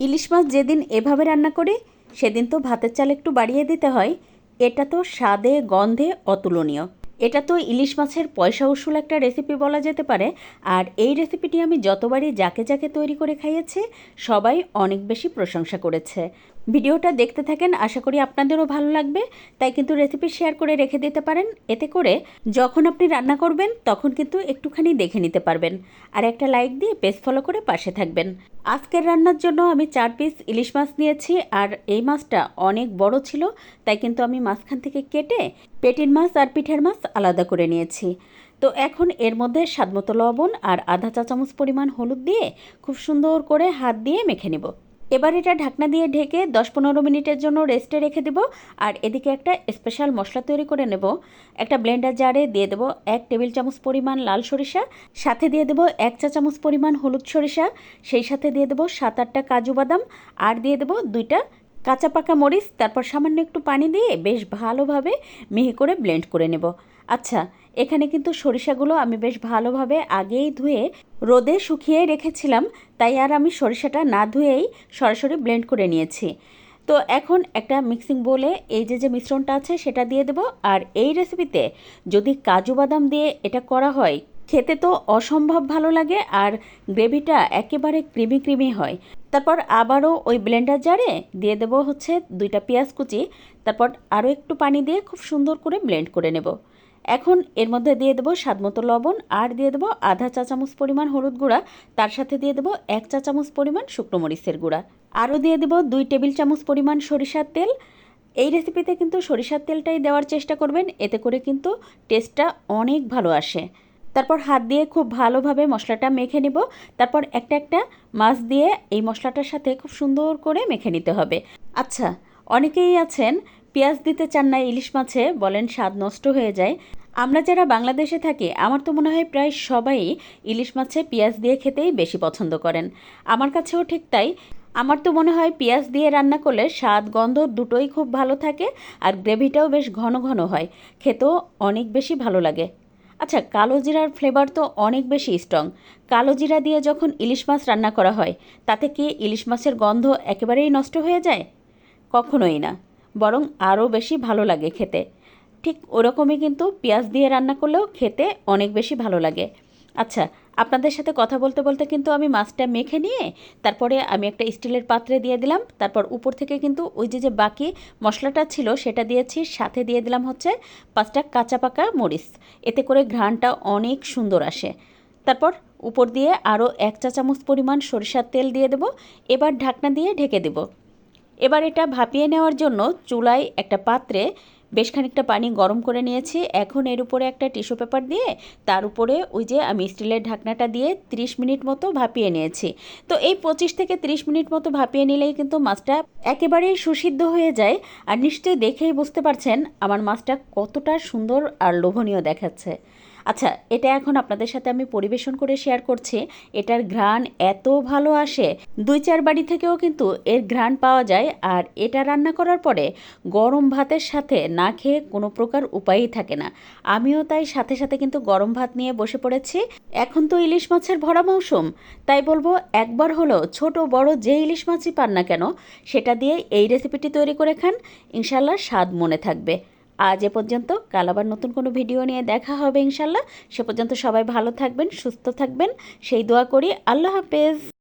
ইলিশ মাছ যেদিন এভাবে রান্না করি, সেদিন তো ভাতের চাল একটু বাড়িয়ে দিতে হয়। এটা তো স্বাদে, গন্ধে অতুলনীয়। এটা তো ইলিশ মাছের পয়সা উসুল একটা রেসিপি বলা যেতে পারে। আর এই রেসিপিটি আমি যতবারই যাকে যাকে তৈরি করে খাইয়েছি, সবাই অনেক বেশি প্রশংসা করেছে। ভিডিওটা দেখতে থাকেন, আশা করি আপনাদেরও ভালো লাগবে। তাই কিন্তু রেসিপি শেয়ার করে রেখে দিতে পারেন। এতে করে যখন আপনি রান্না করবেন, তখন কিন্তু একটুখানি দেখে নিতে পারবেন। আর একটা লাইক দিয়ে পেজ ফলো করে পাশে থাকবেন। আজকের রান্নার জন্য আমি চার পিস ইলিশ মাছ নিয়েছি, আর এই মাছটা অনেক বড় ছিল, তাই কিন্তু আমি মাঝখান থেকে কেটে পেটির মাছ আর পিঠের মাছ আলাদা করে নিয়েছি। তো এখন এর মধ্যে স্বাদমতো লবণ আর আধা চা চামচ পরিমাণ হলুদ দিয়ে খুব সুন্দর করে হাত দিয়ে মেখে নেব। এবার এটা ঢাকনা দিয়ে ঢেকে দশ পনেরো মিনিটের জন্য রেস্টে রেখে দেব আর এদিকে একটা স্পেশাল মশলা তৈরি করে নেব। একটা ব্লেন্ডার জারে দিয়ে দেবো এক টেবিল চামচ পরিমাণ লাল সরিষা, সাথে দিয়ে দেবো এক চা চামচ পরিমাণ হলুদ সরিষা, সেই সাথে দিয়ে দেবো সাত আটটা কাজু বাদাম আর দিয়ে দেবো দুইটা কাঁচা পাকা মরিচ, তারপর সামান্য একটু পানি দিয়ে বেশ ভালোভাবে মিহি করে ব্লেন্ড করে নেব। আচ্ছা এখানে কিন্তু সরিষাগুলো আমি বেশ ভালোভাবে আগেই ধুয়ে রোদে শুকিয়ে রেখেছিলাম, তাই আর আমি সরিষাটা না ধুয়েই সরাসরি ব্লেন্ড করে নিয়েছি। তো এখন একটা মিক্সিং বলে এই যে যে মিশ্রণটা আছে সেটা দিয়ে দেবো, আর এই রেসিপিতে যদি কাজু বাদাম দিয়ে এটা করা হয়, খেতে তো অসম্ভব ভালো লাগে আর গ্রেভিটা একেবারে ক্রিমি ক্রিমি হয়। তারপর আবারও ওই ব্লেন্ডার জারে দিয়ে দেবো হচ্ছে দুইটা পেঁয়াজ কুচি, তারপর আরও একটু পানি দিয়ে খুব সুন্দর করে ব্লেন্ড করে নেব। এখন এর মধ্যে দিয়ে দেবো স্বাদমতো লবণ আর দিয়ে দেবো আধা চা চামচ পরিমাণ হলুদ গুঁড়া। তার সাথে দিয়ে দেবো এক চা চামচ পরিমাণ শুকনো মরিচের গুঁড়া। আরও দিয়ে দেবো দুই টেবিল চামচ পরিমাণ সরিষার তেল। এই রেসিপিতে কিন্তু সরিষার তেলটাই দেওয়ার চেষ্টা করবেন, এতে করে কিন্তু টেস্টটা অনেক ভালো আসে। তারপর হাত দিয়ে খুব ভালোভাবে মশলাটা মেখে নেব। তারপর একটা একটা মাছ দিয়ে এই মশলাটার সাথে খুব সুন্দর করে মেখে নিতে হবে। আচ্ছা অনেকেই আছেন পেঁয়াজ দিতে চান না ইলিশ মাছে, বলেন স্বাদ নষ্ট হয়ে যায়। আমরা যারা বাংলাদেশে থাকি, আমার তো মনে হয় প্রায় সবাই ইলিশ মাছে পেঁয়াজ দিয়ে খেতেই বেশি পছন্দ করেন। আমার কাছেও ঠিক তাই। আমার তো মনে হয় পেঁয়াজ দিয়ে রান্না করলে স্বাদ, গন্ধ দুটোই খুব ভালো থাকে আর গ্রেভিটাও বেশ ঘন ঘন হয়। খেতেও অনেক বেশি ভালো লাগে। আচ্ছা কালো জিরার ফ্লেভার তো অনেক বেশি স্ট্রং। কালো জিরা দিয়ে যখন ইলিশ মাছ রান্না করা হয়, তাতে কি ইলিশ মাছের গন্ধ একেবারেই নষ্ট হয়ে যায়? কখনোই না। বরং আরও বেশি ভালো লাগে খেতে। ঠিক ওরকমই কিন্তু পেঁয়াজ দিয়ে রান্না করলেও খেতে অনেক বেশি ভালো লাগে। আচ্ছা আপনাদের সাথে কথা বলতে বলতে কিন্তু আমি মাছটা মেখে নিয়ে তারপরে আমি একটা স্টিলের পাত্রে দিয়ে দিলাম। তারপর উপর থেকে কিন্তু ওই যে যে বাকি মশলাটা ছিল সেটা দিয়েছি। সাথে দিয়ে দিলাম হচ্ছে পাঁচটা কাঁচা পাকা মরিচ। এতে করে ঘ্রাণটা অনেক সুন্দর আসে। তারপর উপর দিয়ে আরও এক চা চামচ পরিমাণ সরিষার তেল দিয়ে দেবো। এবার ঢাকনা দিয়ে ঢেকে দেবো। এবার এটা ভাপিয়ে নেওয়ার জন্য চুলায় একটা পাত্রে বেশ খানিকটা পানি গরম করে নিয়েছি। এখন এর উপরে একটা টিস্যু পেপার দিয়ে তার উপরে ওই যে আমি স্টিলের ঢাকনাটা দিয়ে 30 মিনিট মতো ভাপিয়ে নিয়েছি। তো এই পঁচিশ থেকে 30 মিনিট মতো ভাপিয়ে নিলেই কিন্তু মাছটা একেবারেই সুসিদ্ধ হয়ে যায়। আর নিশ্চয়ই দেখেই বুঝতে পারছেন আমার মাছটা কতটা সুন্দর আর লোভনীয় দেখাচ্ছে। আচ্ছা এটা এখন আপনাদের সাথে আমি পরিবেশন করে শেয়ার করছি। এটার ঘ্রাণ এত ভালো আসে। দুই চার বাড়ি থেকেও কিন্তু এর ঘ্রাণ পাওয়া যায় আর এটা রান্না করার পরে গরম ভাতের সাথে না খেয়ে কোনো প্রকার উপায়ই থাকে না। আমিও তাই সাথে সাথে কিন্তু গরম ভাত নিয়ে বসে পড়েছি। এখন তো ইলিশ মাছের ভরা মৌসুম। তাই বলব একবার হলো ছোট, বড় যে ইলিশ মাছই পান না কেন, সেটা দিয়ে এই রেসিপিটি তৈরি করে খান। ইনশাল্লাহ স্বাদ মনে থাকবে। আজ এ পর্যন্ত। কাল আবার নতুন কোনো ভিডিও নিয়ে দেখা হবে ইনশাল্লাহ। সে পর্যন্ত সবাই ভালো থাকবেন, সুস্থ থাকবেন। সেই দোয়া করি। আল্লাহ হাফেজ।